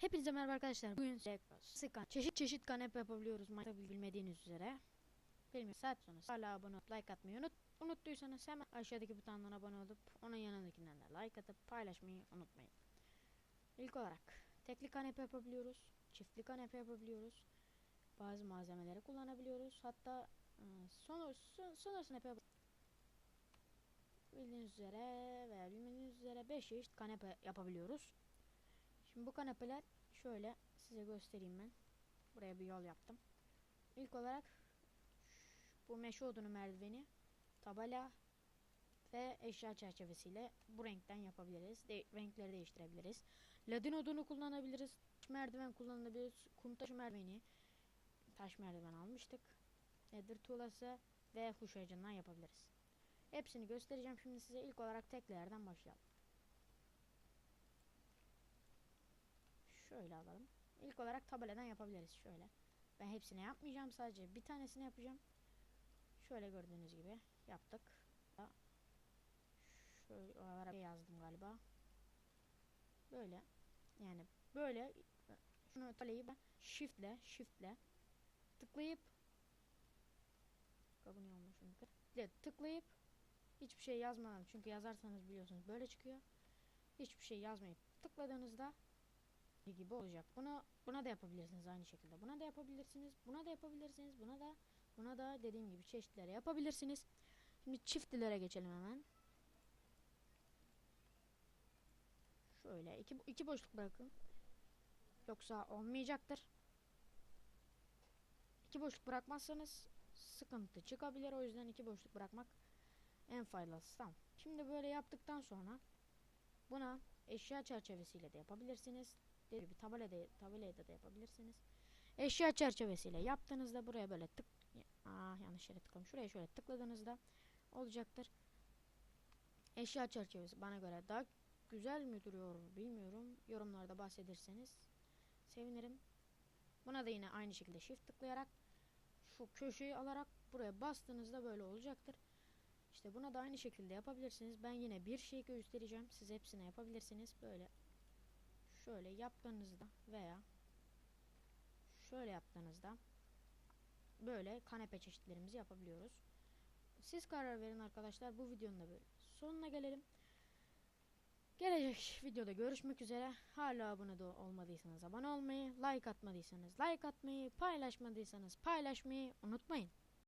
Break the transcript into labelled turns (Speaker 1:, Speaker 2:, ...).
Speaker 1: Hepinize merhaba arkadaşlar. Bugün sıkan çeşit çeşit kanepe yapabiliyoruz. Maçta bilmediğiniz üzere. Bilmiyorum saat sonrası. Hala abone olup like atmayı unut. Unuttuysanız hemen aşağıdaki butondan abone olup onun yanındakinden de like atıp paylaşmayı unutmayın. İlk olarak tekli kanepe yapabiliyoruz. Çiftli kanepe yapabiliyoruz. Bazı malzemeleri kullanabiliyoruz. Hatta e, son, son, sonrasını yapabiliyoruz. Bildiğiniz üzere veya bilmediğiniz üzere 5 çeşit kanepe yapabiliyoruz. Şimdi bu kanepeler şöyle size göstereyim ben. Buraya bir yol yaptım. İlk olarak bu meşe odunu merdiveni, tabela ve eşya çerçevesiyle bu renkten yapabiliriz. De renkleri değiştirebiliriz. Ladin odunu kullanabiliriz. Merdiven kullanabiliriz. Kum taşı merdiveni, taş merdiven almıştık. Nedir tuğlası ve huş yapabiliriz. Hepsini göstereceğim şimdi size. İlk olarak teklerden başlayalım. Şöyle alalım. İlk olarak tabeladan yapabiliriz şöyle. Ben hepsini yapmayacağım sadece bir tanesini yapacağım. Şöyle gördüğünüz gibi yaptık. Şöyle olarak yazdım galiba. Böyle yani böyle şunu tabelayı ben shiftle shiftle tıklayıp kabul olmuş çünkü. Tıklayıp hiçbir şey yazmadan çünkü yazarsanız biliyorsunuz böyle çıkıyor. Hiçbir şey yazmayıp tıkladığınızda gibi olacak. Bunu buna da yapabilirsiniz aynı şekilde. Buna da yapabilirsiniz. Buna da yapabilirsiniz. Buna da buna da dediğim gibi çeşitlere yapabilirsiniz. Şimdi çiftlilere geçelim hemen. Şöyle iki, iki boşluk bırakın. Yoksa olmayacaktır. İki boşluk bırakmazsanız sıkıntı çıkabilir. O yüzden iki boşluk bırakmak en faydalısı. Tamam. Şimdi böyle yaptıktan sonra buna eşya çerçevesiyle de yapabilirsiniz. Dediğim gibi tabelada da yapabilirsiniz. Eşya çerçevesiyle yaptığınızda buraya böyle tık Aa, yanlış yere tıkladım. Şuraya şöyle tıkladığınızda olacaktır. Eşya çerçevesi bana göre daha güzel mi duruyor bilmiyorum. Yorumlarda bahsederseniz sevinirim. Buna da yine aynı şekilde shift tıklayarak şu köşeyi alarak buraya bastığınızda böyle olacaktır. İşte buna da aynı şekilde yapabilirsiniz. Ben yine bir şey göstereceğim. Siz hepsini yapabilirsiniz. Böyle şöyle yaptığınızda veya şöyle yaptığınızda böyle kanepe çeşitlerimizi yapabiliyoruz. Siz karar verin arkadaşlar. Bu videonun da böyle sonuna gelelim. Gelecek videoda görüşmek üzere. Hala abone de olmadıysanız abone olmayı, like atmadıysanız like atmayı, paylaşmadıysanız paylaşmayı unutmayın.